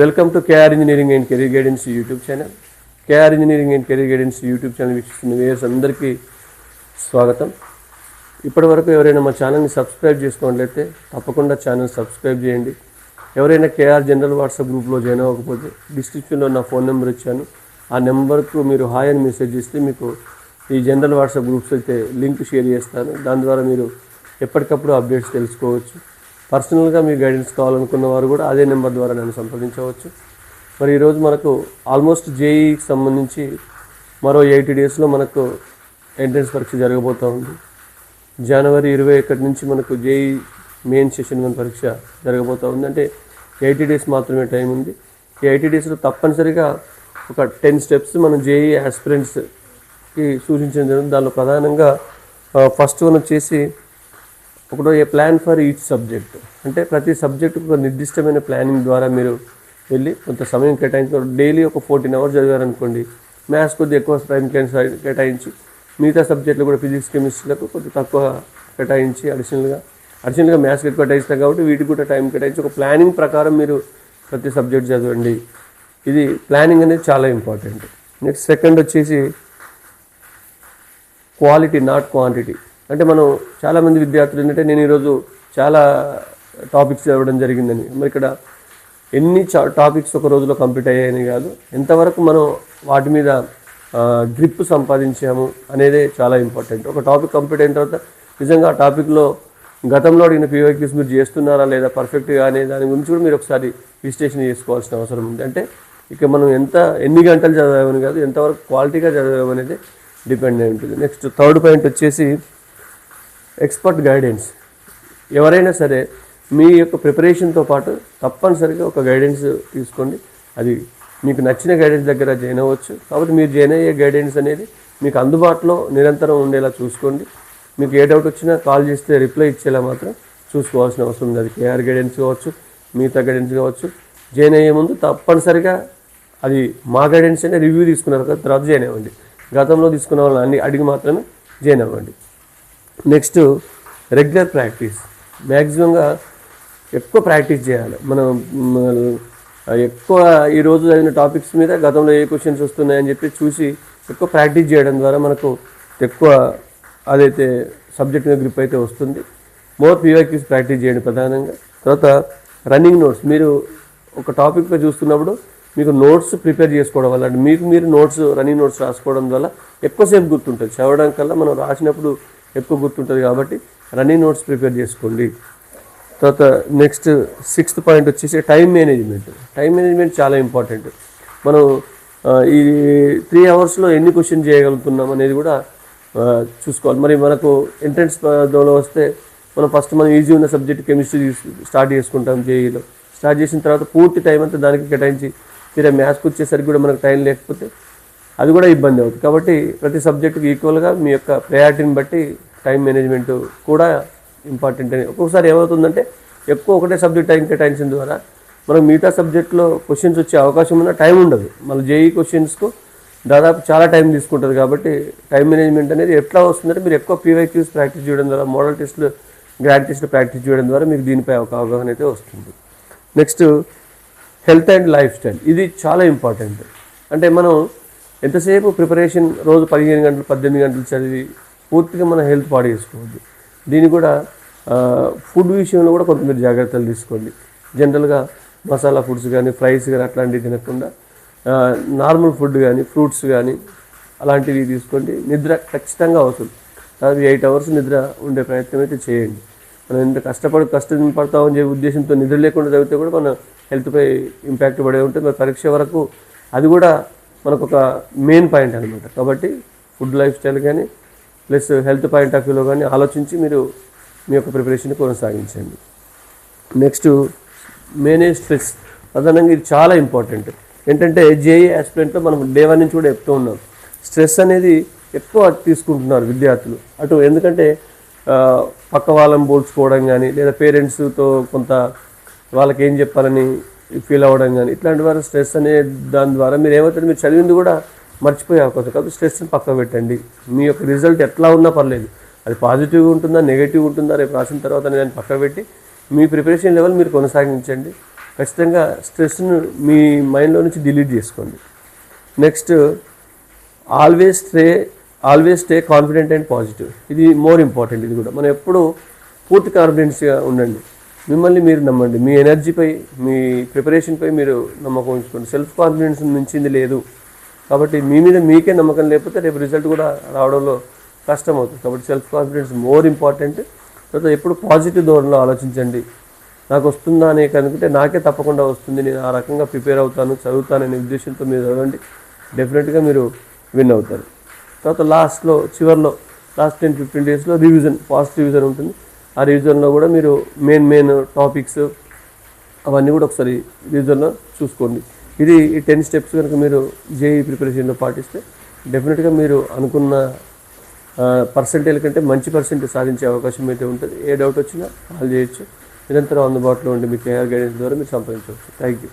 Welcome to KR engineering and career guidance YouTube channel. KR engineering and career guidance YouTube channel వీక్షిస్తున్న viewers అందరికీ స్వాగతం. ఇప్పటి వరకు ఎవరైనా మా ఛానల్ని సబ్స్క్రైబ్ చేసుకోండి తప్పకుండా ఛానల్ సబ్స్క్రైబ్ చేయండి. ఎవరైనా కేఆర్ జనరల్ వాట్సాప్ గ్రూప్లో జాయిన్ అవ్వకపోతే డిస్క్రిప్షన్లో నా ఫోన్ నెంబర్ ఇచ్చాను. ఆ నెంబర్కు మీరు హాయ్ అని మెసేజ్ చేస్తే మీకు ఈ జనరల్ వాట్సాప్ గ్రూప్స్ అయితే లింక్ షేర్ చేస్తాను. దాని ద్వారా మీరు ఎప్పటికప్పుడు అప్డేట్స్ తెలుసుకోవచ్చు. పర్సనల్గా మీ గైడెన్స్ కావాలనుకున్న వారు కూడా అదే నెంబర్ ద్వారా నన్ను సంప్రదించవచ్చు. మరి ఈరోజు మనకు ఆల్మోస్ట్ జేఈకి సంబంధించి మరో ఎయిటీ డేస్లో మనకు ఎంట్రన్స్ పరీక్ష జరగబోతూ ఉంది. జనవరి ఇరవై ఒకటి నుంచి మనకు జేఈ మెయిన్ సెషన్ వన్ పరీక్ష జరగబోతూ ఉంది. అంటే ఎయిటీ డేస్ మాత్రమే టైం ఉంది. ఈ ఎయిటీ డేస్లో తప్పనిసరిగా ఒక టెన్ స్టెప్స్ మనం జేఈ ఆస్పిరెంట్స్కి సూచించడం జరిగింది దానిలో ప్రధానంగా ఫస్ట్ వన్ వచ్చేసి ఒకటో a plan for each subject? అంటే ప్రతి సబ్జెక్టుకు ఒక నిర్దిష్టమైన ప్లానింగ్ ద్వారా మీరు వెళ్ళి కొంత సమయం కేటాయించి డైలీ ఒక ఫోర్టీన్ అవర్స్ చదివారనుకోండి మ్యాథ్స్ కొద్దిగా ఎక్కువ టైం కేటాయించి మిగతా సబ్జెక్టులు కూడా ఫిజిక్స్ కెమిస్ట్రీలకు కొద్దిగా తక్కువ కేటాయించి అడిషనల్గా అడిషనల్గా మ్యాథ్స్ ఎక్కువ కేటాయిస్తారు కాబట్టి వీటికి కూడా టైం కేటాయించి ఒక ప్లానింగ్ ప్రకారం మీరు ప్రతి సబ్జెక్ట్ చదవండి. ఇది ప్లానింగ్ అనేది చాలా ఇంపార్టెంట్ నెక్స్ట్ సెకండ్ వచ్చేసి క్వాలిటీ నాట్ క్వాంటిటీ అంటే మనం చాలామంది విద్యార్థులు ఏంటంటే నేను ఈరోజు చాలా టాపిక్స్ చదవడం జరిగిందని. మరి ఇక్కడ ఎన్ని చా టాపిక్స్ ఒక రోజులో కంప్లీట్ అయ్యాయని కాదు ఎంతవరకు మనం వాటి మీద గ్రిప్ సంపాదించాము అనేదే చాలా ఇంపార్టెంట్. ఒక టాపిక్ కంప్లీట్ అయిన తర్వాత నిజంగా ఆ టాపిక్లో గతంలో అడిగిన పీవైక్యూస్ మీరు చేస్తున్నారా లేదా పర్ఫెక్ట్గా అనే దాని గురించి కూడా మీరు ఒకసారి విశ్లేషణ చేసుకోవాల్సిన అవసరం ఉంది. అంటే ఇక మనం ఎంత ఎన్ని గంటలు చదివామని కాదు ఎంతవరకు క్వాలిటీగా చదివామనేది డిపెండ్ అయి ఉంటుంది. నెక్స్ట్ థర్డ్ పాయింట్ వచ్చేసి ఎక్స్పర్ట్ గైడెన్స్. ఎవరైనా సరే మీ యొక్క ప్రిపరేషన్తో పాటు తప్పనిసరిగా ఒక గైడెన్స్ తీసుకోండి. అది మీకు నచ్చిన గైడెన్స్ దగ్గర జాయిన్ అవ్వచ్చు. కాబట్టి మీరు జాయిన్ అయ్యే గైడెన్స్ అనేది మీకు అందుబాటులో నిరంతరం ఉండేలా చూసుకోండి. మీకు ఏ డౌట్ వచ్చినా కాల్ చేస్తే రిప్లై ఇచ్చేలా మాత్రం చూసుకోవాల్సిన అవసరం ఉంది. అది కేఆర్ గైడెన్స్ కావచ్చు మిగతా గైడెన్స్ కావచ్చు. జాయిన్ అయ్యే ముందు తప్పనిసరిగా అది మా గైడెన్స్ అనే రివ్యూ తీసుకున్నారు కదా తర్వాత జాయిన్ అవ్వండి. గతంలో తీసుకున్న వాళ్ళని అన్ని అడిగి మాత్రమే జాయిన్ అవ్వండి. నెక్స్ట్ రెగ్యులర్ ప్రాక్టీస్ మ్యాక్సిమంగా ఎక్కువ ప్రాక్టీస్ చేయాలి. మనం ఎక్కువ ఈ రోజు చదివిన టాపిక్స్ మీద గతంలో ఏ క్వశ్చన్స్ వస్తున్నాయని చెప్పి చూసి ఎక్కువ ప్రాక్టీస్ చేయడం ద్వారా మనకు ఎక్కువ అదైతే సబ్జెక్ట్ మీద గ్రిప్ అయితే వస్తుంది. మోర్ పీవైక్యూస్ ప్రాక్టీస్ చేయండి ప్రధానంగా. తర్వాత రన్నింగ్ నోట్స్. మీరు ఒక టాపిక్లో చూస్తున్నప్పుడు మీకు నోట్స్ ప్రిపేర్ చేసుకోవడం వల్ల మీకు మీరు నోట్స్ రన్నింగ్ నోట్స్ రాసుకోవడం వల్ల ఎక్కువసేపు గుర్తుంటుంది. చదవడం కల్లా మనం రాసినప్పుడు ఎక్కువ గుర్తుంటుంది కాబట్టి రన్నింగ్ నోట్స్ ప్రిపేర్ చేసుకోండి. తర్వాత నెక్స్ట్ సిక్స్త్ పాయింట్ వచ్చేసి టైం మేనేజ్మెంట్ టైం మేనేజ్మెంట్ చాలా ఇంపార్టెంట్ మనం ఈ త్రీ అవర్స్లో ఎన్ని క్వశ్చన్ చేయగలుగుతున్నాం అనేది కూడా చూసుకోవాలి. మరి మనకు ఎంట్రన్స్ దోలో వస్తే మనం ఫస్ట్ మనం ఈజీ ఉన్న సబ్జెక్ట్ కెమిస్ట్రీ స్టార్ట్ చేసుకుంటాం జేఈలో స్టార్ట్ చేసిన తర్వాత పూర్తి టైం అంతా దానికి కేటాయించి తీరా మ్యాథ్స్కి వచ్చేసరికి కూడా మనకు టైం లేకపోతే అది కూడా ఇబ్బంది అవుతుంది. కాబట్టి ప్రతి సబ్జెక్టుకి ఈక్వల్గా మీ యొక్క ప్రయారిటీని బట్టి టైం మేనేజ్మెంట్ కూడా ఇంపార్టెంట్ అని. ఒక్కొక్కసారి ఏమవుతుందంటే ఎక్కువ ఒకటే సబ్జెక్ట్ టైం కేటాయించిన ద్వారా మనకు మిగతా సబ్జెక్ట్లో క్వశ్చన్స్ వచ్చే అవకాశం ఉన్న టైం ఉండదు. మళ్ళీ జేఈ క్వశ్చన్స్కు దాదాపు చాలా టైం తీసుకుంటుంది కాబట్టి టైం మేనేజ్మెంట్ అనేది ఎట్లా వస్తుందంటే మీరు ఎక్కువ పీవైక్యూస్ ప్రాక్టీస్ చేయడం ద్వారా మోడల్ టెస్ట్లు గ్రాడ్ టెస్ట్లు ప్రాక్టీస్ చేయడం ద్వారా మీకు దీనిపై ఒక అవగాహన అయితే వస్తుంది. Next health and lifestyle ఇది చాలా ఇంపార్టెంట్ అంటే మనం ఎంతసేపు ప్రిపరేషన్ రోజు పదిహేను గంటలు పద్దెనిమిది గంటలు చదివి పూర్తిగా మన హెల్త్ పాడు చేసుకోవద్దు. దీన్ని కూడా ఫుడ్ విషయంలో కూడా కొంత మీరు జాగ్రత్తలు తీసుకోండి. జనరల్గా మసాలా ఫుడ్స్ కానీ ఫ్రైస్ కానీ అట్లాంటివి తినకుండా నార్మల్ ఫుడ్ కానీ ఫ్రూట్స్ కానీ అలాంటివి తీసుకోండి. నిద్ర ఖచ్చితంగా అవుతుంది దాదాపు ఎయిట్ అవర్స్ నిద్ర ఉండే ప్రయత్నం అయితే చేయండి. మనం ఎంత కష్టపడి కష్టం పడతామని చెప్పే ఉద్దేశంతో నిద్ర లేకుండా చదివితే కూడా మన హెల్త్పై ఇంపాక్ట్ పడే ఉంటుంది. మరి పరీక్ష వరకు అది కూడా మనకు ఒక మెయిన్ పాయింట్ అనమాట కాబట్టి ఫుడ్ లైఫ్ స్టైల్ కానీ ప్లస్ హెల్త్ పాయింట్ ఆఫ్ వ్యూలో కానీ ఆలోచించి మీరు మీ యొక్క ప్రిపరేషన్ కొనసాగించండి. Next manage stress. ప్రధానంగా ఇది చాలా ఇంపార్టెంట్. ఏంటంటే జేఈ ఆస్పిరెంట్లో మనం డే వన్ నుంచి కూడా చెప్తూ ఉన్నాం. స్ట్రెస్ అనేది ఎక్కువ తీసుకుంటున్నారు విద్యార్థులు. అటు ఎందుకంటే పక్క వాళ్ళని పోల్చుకోవడం కానీ లేదా పేరెంట్స్తో కొంత వాళ్ళకి ఏం చెప్పాలని ఫీల్ అవ్వడం కానీ ఇట్లాంటి వారు స్ట్రెస్ అనే దాని ద్వారా మీరు ఏమవుతుంది మీరు చదివింది కూడా మర్చిపోయే అవకాశం కాబట్టి స్ట్రెస్ని పక్కన పెట్టండి. మీ యొక్క రిజల్ట్ ఎట్లా ఉన్నా పర్లేదు. అది పాజిటివ్ ఉంటుందా నెగిటివ్ ఉంటుందా రేపు రాసిన తర్వాత దాన్ని పక్కన పెట్టి మీ ప్రిపరేషన్ లెవెల్ మీరు కొనసాగించండి. ఖచ్చితంగా స్ట్రెస్ను మీ మైండ్లో నుంచి డిలీట్ చేసుకోండి. Next always stay always stay confident and positive. ఇది మోర్ ఇంపార్టెంట్ ఇది కూడా. మనం ఎప్పుడూ పూర్తి కాన్ఫిడెన్స్గా ఉండండి. మిమ్మల్ని మీరు నమ్మండి. మీ ఎనర్జీపై మీ ప్రిపరేషన్పై మీరు నమ్మకం ఉంచుకోండి. సెల్ఫ్ కాన్ఫిడెన్స్ మించింది లేదు. కాబట్టి మీ మీద మీకే నమ్మకం లేకపోతే రేపు రిజల్ట్ కూడా రావడంలో కష్టం అవుతుంది కాబట్టి సెల్ఫ్ కాన్ఫిడెన్స్ మోర్ ఇంపార్టెంట్ తర్వాత ఎప్పుడు పాజిటివ్ ధోరణిలో ఆలోచించండి. నాకు వస్తుందా అనే కనుకుంటే నాకే తప్పకుండా వస్తుంది. నేను ఆ రకంగా ప్రిపేర్ అవుతాను చదువుతాననే ఉద్దేశంతో మీరు చదవండి. డెఫినెట్గా మీరు విన్ అవుతారు. తర్వాత లాస్ట్లో చివరిలో లాస్ట్ టెన్ ఫిఫ్టీన్ డేస్లో రివిజన్ ఫాస్ట్ రివిజన్ ఉంటుంది. ఆ రివిజన్లో కూడా మీరు మెయిన్ మెయిన్ టాపిక్స్ అవన్నీ కూడా ఒకసారి రివిజన్లో చూసుకోండి. ఇది ఈ టెన్ స్టెప్స్ కనుక మీరు జేఈ ప్రిపరేషన్లో పాటిస్తే డెఫినెట్గా మీరు అనుకున్న పర్సంటేజ్ కంటే మంచి పర్సెంట్ సాధించే అవకాశం అయితే ఉంటుంది. ఏ డౌట్ వచ్చినా కాల్ చేయొచ్చు. నిరంతరం అందుబాటులో ఉండి మీ కేఆర్ గైడెన్స్ ద్వారా మీరు సంప్రదించవచ్చు. Thank you